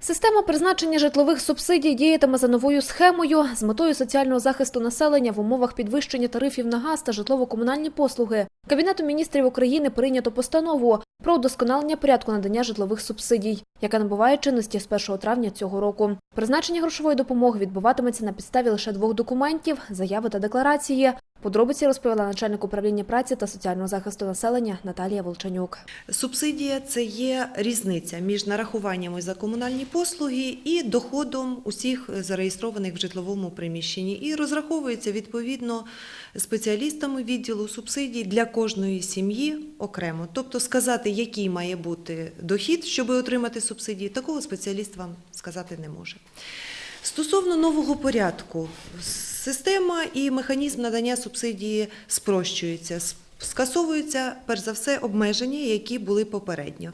Система призначення житлових субсидій діятиме за новою схемою з метою соціального захисту населення в умовах підвищення тарифів на газ та житлово-комунальні послуги. Кабінетом міністрів України прийнято постанову про удосконалення порядку надання житлових субсидій, яка набуває чинності з 1 травня цього року. Призначення грошової допомоги відбуватиметься на підставі лише двох документів заяви та декларації. Подробиці розповіла начальник управління праці та соціального захисту населення Наталія Волчанюк. Субсидія це є різниця між нарахуваннями за комунальні послуги і доходом усіх зареєстрованих в житловому приміщенні. І розраховується відповідно спеціалістами відділу субсидій для кожної сім'ї окремо. Тобто сказати, який має бути дохід, щоб отримати субсидії, такого спеціаліст вам сказати не може. Стосовно нового порядку, система і механізм надання субсидії спрощуються. Скасовуються, перш за все, обмеження, які були попередньо.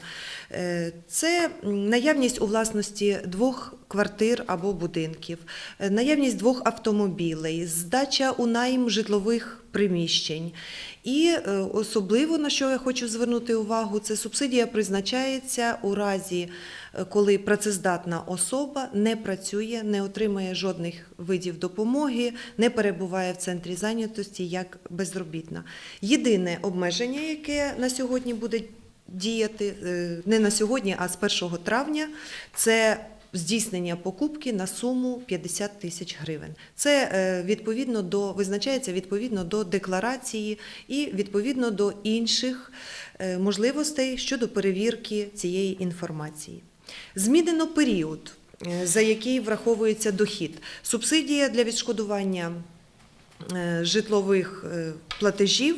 Е, Це наявність у власності двох квартир або будинків, е, наявність двох автомобілей, здача у найм житлових приміщень. І е, особливо на що я хочу звернути увагу, це субсидія призначається у разі, е, коли працездатна особа не працює, не отримує жодних видів допомоги, не перебуває в центрі зайнятості як безробітна. Єдине обмеження, яке на сьогодні буде діяти, не на сьогодні, а з 1 травня, це здійснення покупки на суму 50 тисяч гривень. Це е, відповідно до визначається відповідно до декларації і відповідно до інших е, можливостей щодо перевірки цієї інформації. Змінено період, е, за який враховується дохід. Субсидія для відшкодування житлових платежів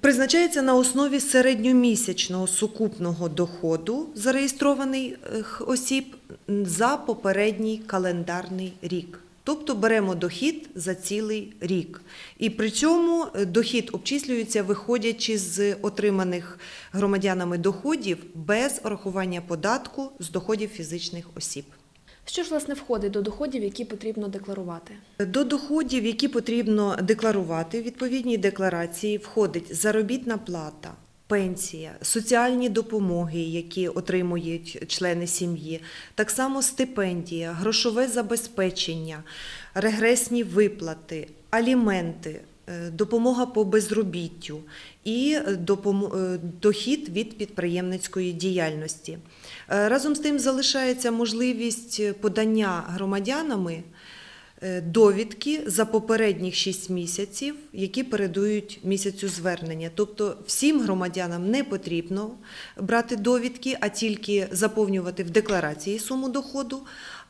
призначається на основі середньомісячного сукупного доходу зареєстрованих осіб за попередній календарний рік. Тобто беремо дохід за цілий рік. І при цьому дохід обчислюється, виходячи з отриманих громадянами доходів без урахування податку з доходів фізичних осіб. Що ж власне входить до доходів, які потрібно декларувати? До доходів, які потрібно декларувати, в відповідній декларації входить заробітна плата, пенсія, соціальні допомоги, які отримують члени сім'ї, так само стипендія, грошове забезпечення, регресні виплати, аліменти. Е, Допомога по безробіттю і е, дохід від підприємницької діяльності. Е, Разом з тим залишається можливість подання громадянами е, довідки за попередніх 6 місяців, які передують місяцю звернення. Тобто всім громадянам не потрібно брати довідки, а тільки заповнювати в декларації суму доходу.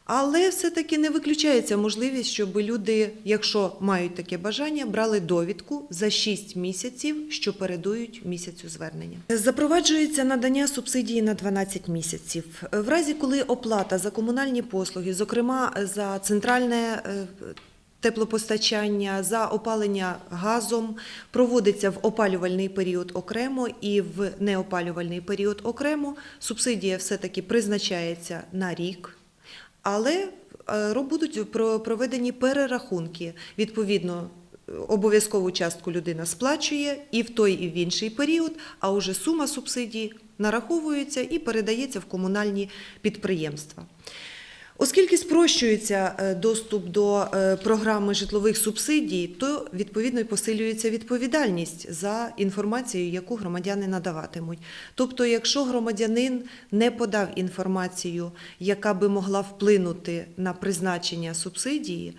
Але все-таки не виключається можливість, щоб люди, якщо мають таке бажання, брали довідку за 6 місяців, що передують місяцю звернення. Запроваджується надання субсидії на 12 місяців. В разі, коли оплата за комунальні послуги, зокрема за центральне е, теплопостачання, за опалення газом, проводиться в опалювальний період окремо і в неопалювальний період окремо, субсидія все-таки призначається на рік. Але е, будуть про- проведені перерахунки. Відповідно, обов'язкову частку людина сплачує і в той, і в інший період, а уже сума субсидій нараховується і передається в комунальні підприємства. Оскільки спрощується е, доступ до е, програми житлових субсидій, то відповідно і посилюється відповідальність за інформацію, яку громадяни надаватимуть. Тобто, якщо громадянин не подав інформацію, яка би могла вплинути на призначення субсидії,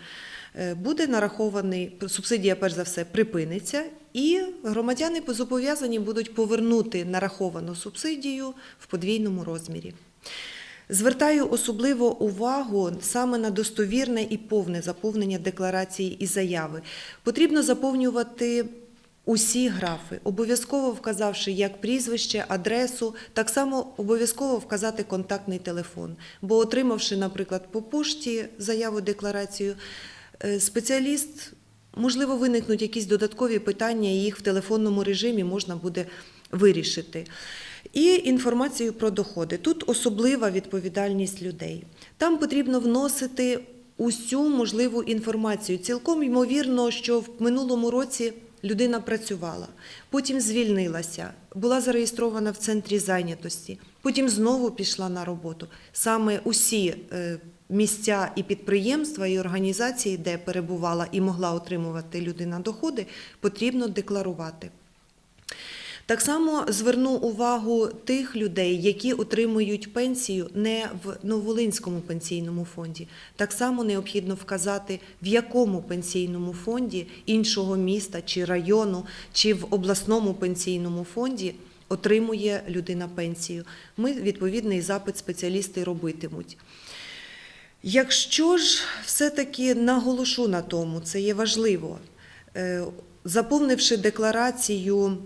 е, буде нарахований субсидія, перш за все, припиниться, і громадяни зобов'язані будуть повернути нараховану субсидію в подвійному розмірі. Звертаю особливо увагу саме на достовірне і повне заповнення декларації і заяви. Потрібно заповнювати усі графи, обов'язково вказавши як прізвище, адресу, так само обов'язково вказати контактний телефон. Бо, отримавши, наприклад, по пошті заяву декларацію, е, спеціаліст, можливо, виникнуть якісь додаткові питання, і їх в телефонному режимі можна буде вирішити. І інформацію про доходи. Тут особлива відповідальність людей. Там потрібно вносити усю можливу інформацію. Цілком ймовірно, що в минулому році людина працювала, потім звільнилася, була зареєстрована в центрі зайнятості. потім знову пішла на роботу. Саме усі е, місця і підприємства, і організації, де перебувала і могла отримувати людина доходи, потрібно декларувати. Так само зверну увагу тих людей, які отримують пенсію не в Новолинському пенсійному фонді. Так само необхідно вказати, в якому пенсійному фонді іншого міста чи району, чи в обласному пенсійному фонді отримує людина пенсію. Ми відповідний запит спеціалісти робитимуть. Якщо ж все-таки наголошу на тому, це є важливо, е, заповнивши декларацію,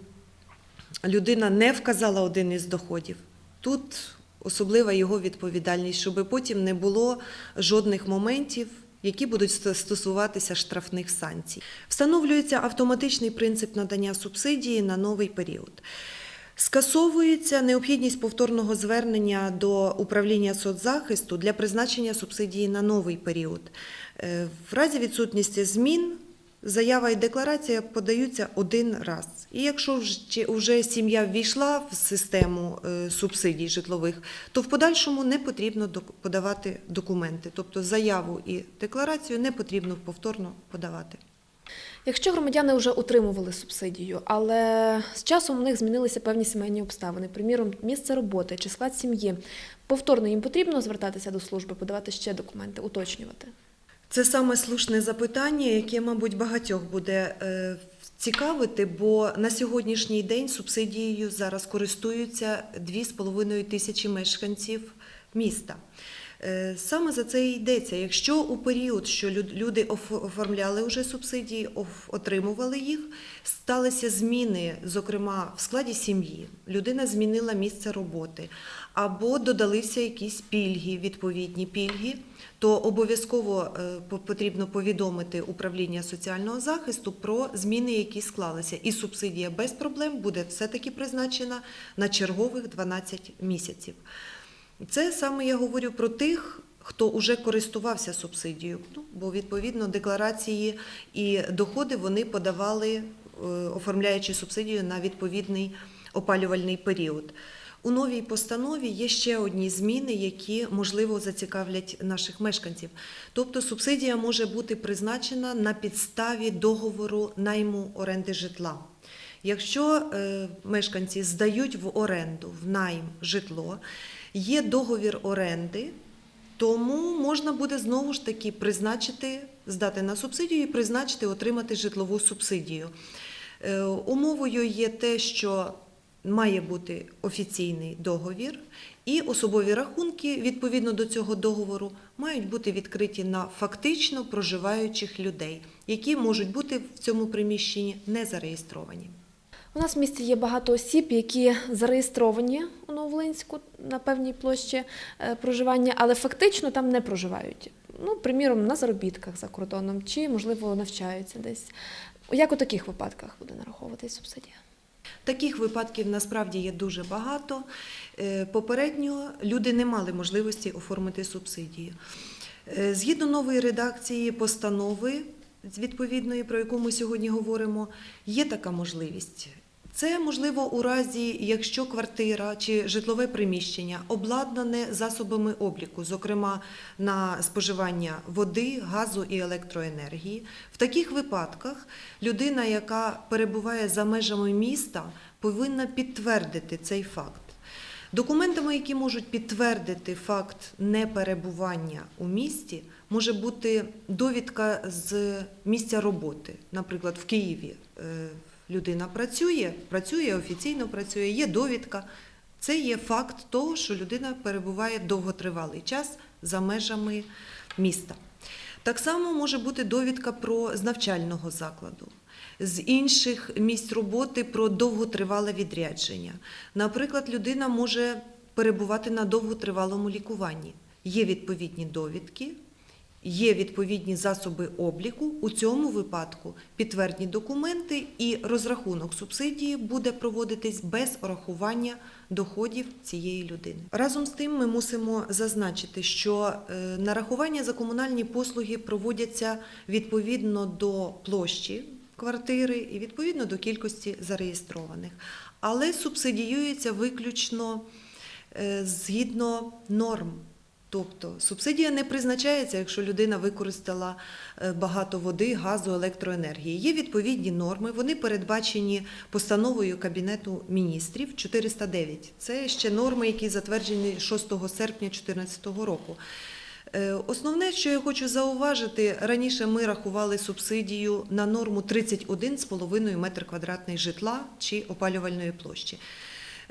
людина не вказала один із доходів. Тут особлива його відповідальність, щоб потім не було жодних моментів, які будуть стосуватися штрафних санкцій. Встановлюється автоматичний принцип надання субсидії на новий період. Скасовується необхідність повторного звернення до управління соцзахисту для призначення субсидії на новий період. Е, В разі відсутності змін заява і декларація подаються один раз. І якщо вже- вже сім'я ввійшла в систему е, субсидій житлових, то в подальшому не потрібно подавати документи, тобто заяву і декларацію не потрібно повторно подавати. Якщо громадяни вже отримували субсидію, але з часом у них змінилися певні сімейні обставини, приміром, місце роботи чи склад сім'ї, повторно їм потрібно звертатися до служби, подавати ще документи, уточнювати. Це саме слушне запитання, яке, мабуть, багатьох буде е, цікавити, бо на сьогоднішній день субсидією зараз користуються 2,5 тисячі мешканців міста. Е, Саме за це і йдеться. Якщо у період, що люди оформляли вже субсидії, отримували їх, сталися зміни, зокрема в складі сім'ї, людина змінила місце роботи, або додалися якісь пільги, відповідні пільги, то обов'язково е, потрібно повідомити управління соціального захисту про зміни, які склалися. І субсидія без проблем буде все-таки призначена на чергових 12 місяців. Це саме я говорю про тих, хто вже користувався субсидією, ну, бо відповідно декларації і доходи вони подавали, е, оформляючи субсидію на відповідний опалювальний період. У новій постанові є ще одні зміни, які можливо зацікавлять наших мешканців. Тобто субсидія може бути призначена на підставі договору найму оренди житла. Якщо е, мешканці здають в оренду, в найм житло, є договір оренди, тому можна буде знову ж таки призначити, здати на субсидію і призначити отримати житлову субсидію. Е, Умовою є те, що має бути офіційний договір, і особові рахунки відповідно до цього договору мають бути відкриті на фактично проживаючих людей, які можуть бути в цьому приміщенні не зареєстровані. У нас в місті є багато осіб, які зареєстровані у Новолинську на певній площі е, проживання, але фактично там не проживають. Ну, приміром, на заробітках за кордоном, чи, можливо, навчаються десь. Як у таких випадках буде нараховуватись субсидія? Таких випадків насправді є дуже багато. Е, Попередньо люди не мали можливості оформити субсидію. Е, Згідно нової редакції постанови, відповідної, про яку ми сьогодні говоримо, є така можливість. Це можливо у разі, якщо квартира чи житлове приміщення обладнане засобами обліку, зокрема на споживання води, газу і електроенергії. В таких випадках людина, яка перебуває за межами міста, повинна підтвердити цей факт. Документами, які можуть підтвердити факт неперебування у місті, може бути довідка з місця роботи. Наприклад, в Києві е, людина працює, працює офіційно працює, є довідка. Це є факт того, що людина перебуває довготривалий час за межами міста. Так само може бути довідка про з навчального закладу, з інших місць роботи про довготривале відрядження. Наприклад, людина може перебувати на довготривалому лікуванні. Є відповідні довідки, є відповідні засоби обліку. У цьому випадку підтвердні документи і розрахунок субсидії буде проводитись без урахування доходів цієї людини. Разом з тим, ми мусимо зазначити, що е, нарахування за комунальні послуги проводяться відповідно до площі квартири і відповідно до кількості зареєстрованих, але субсидіюється виключно е, згідно норм. Тобто субсидія не призначається, якщо людина використала е, багато води, газу, електроенергії. Є відповідні норми, вони передбачені постановою Кабінету міністрів 409. Це ще норми, які затверджені 6 серпня 2014 року. Е, Основне, що я хочу зауважити, раніше ми рахували субсидію на норму 31,5 метр квадратний житла чи опалювальної площі.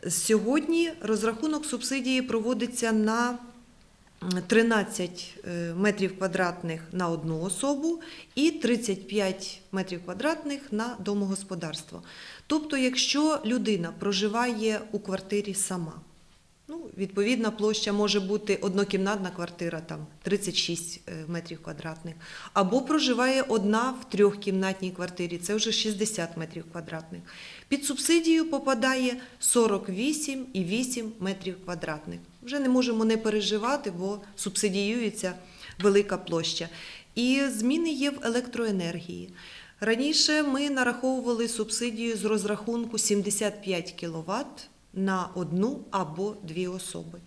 Сьогодні розрахунок субсидії проводиться на 13 е, метрів квадратних на одну особу і 35 метрів квадратних на домогосподарство. Тобто, якщо людина проживає у квартирі сама, ну, відповідна площа може бути однокімнатна квартира, там 36 е, метрів квадратних, або проживає одна в трьохкімнатній квартирі, це вже 60 метрів квадратних. Під субсидію попадає 48,8 метрів квадратних. Вже не можемо не переживати, бо субсидіюється велика площа. І зміни є в електроенергії. Раніше ми нараховували субсидію з розрахунку 75 кВт на одну або дві особи.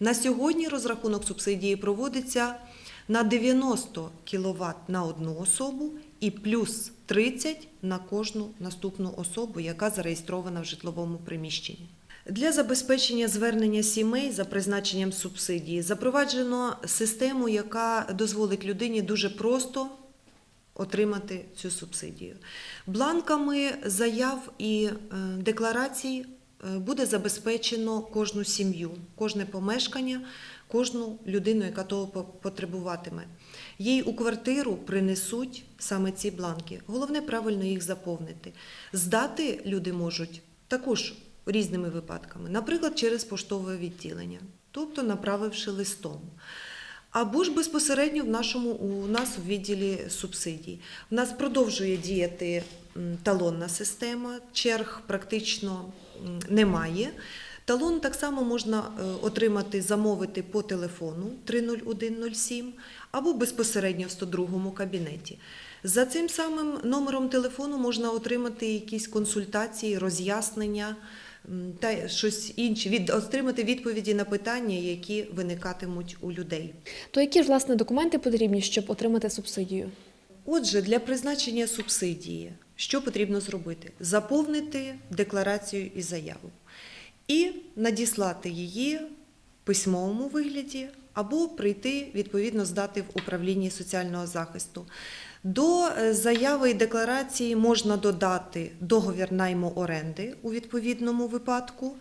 На сьогодні розрахунок субсидії проводиться на 90 кВт на одну особу і плюс 30 на кожну наступну особу, яка зареєстрована в житловому приміщенні. Для забезпечення звернення сімей за призначенням субсидії запроваджено систему, яка дозволить людині дуже просто отримати цю субсидію. Бланками заяв і е, декларацій е, буде забезпечено кожну сім'ю, кожне помешкання, кожну людину, яка того потребуватиме. Їй у квартиру принесуть саме ці бланки. Головне правильно їх заповнити. Здати люди можуть також різними випадками, наприклад, через поштове відділення, тобто направивши листом. Або ж безпосередньо в нашому у нас в відділі субсидій. У нас продовжує діяти талонна система, черг практично немає. Талон так само можна е, отримати, замовити по телефону 30107 або безпосередньо в 102 кабінеті. За цим самим номером телефону можна отримати якісь консультації, роз'яснення та щось інше, від, отримати відповіді на питання, які виникатимуть у людей. То які ж власне документи потрібні, щоб отримати субсидію? Отже, для призначення субсидії що потрібно зробити? Заповнити декларацію і заяву і надіслати її в письмовому вигляді або прийти відповідно здати в управлінні соціального захисту. До е, заяви і декларації можна додати договір найму оренди у відповідному випадку,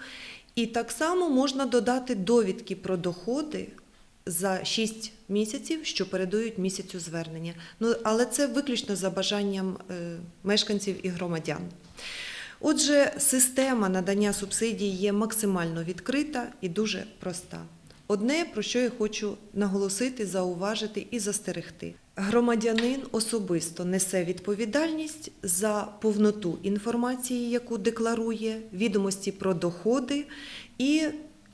і так само можна додати довідки про доходи за 6 місяців, що передують місяцю звернення. Ну, але це виключно за бажанням е, мешканців і громадян. Отже, система надання субсидій є максимально відкрита і дуже проста. Одне, про що я хочу наголосити, зауважити і застерегти. Громадянин особисто несе відповідальність за повноту інформації, яку декларує, відомості про доходи і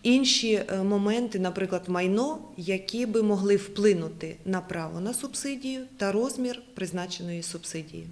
інші е, моменти, наприклад, майно, які би могли вплинути на право на субсидію та розмір призначеної субсидії.